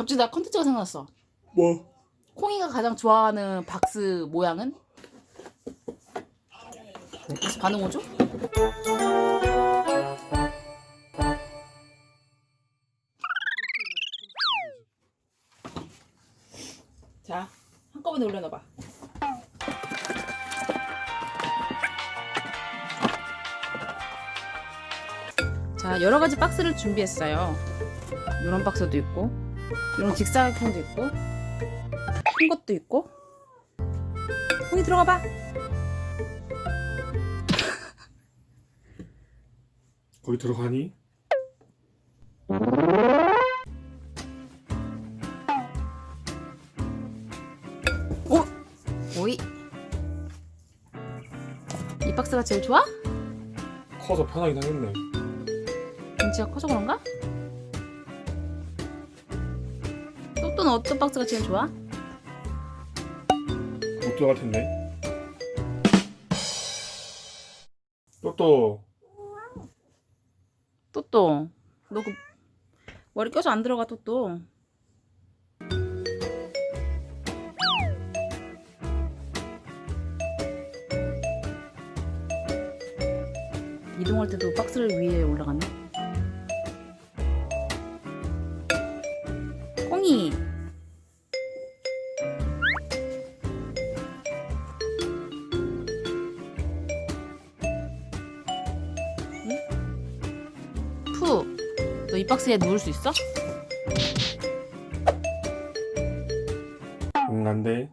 갑자기 나 컨텐츠가 생각났어. 뭐? 콩이가 가장 좋아하는 박스 모양은? 다시 반응 오죠? 자, 한꺼번에 올려놔봐. 자, 여러 가지 박스를 준비했어요. 이런 박스도 있고, 이런 직사각형도 있고, 큰 것도 있고. 거기 들어가 봐. 거기 들어가니? 오, 오이. 이 박스가 제일 좋아? 커서 편하긴 하겠네. 덩치가 커서 그런가? 또또는 어떤 박스가 제일 좋아? 못 들 어갈 텐데. 또또. 또또. 너 그 머리 껴서 안 들어가 또또. 이동할 때도 박스를 위에 올라갔네 꽁이 푸, 너이 박스에 누울 수 있어? 응, 안 돼.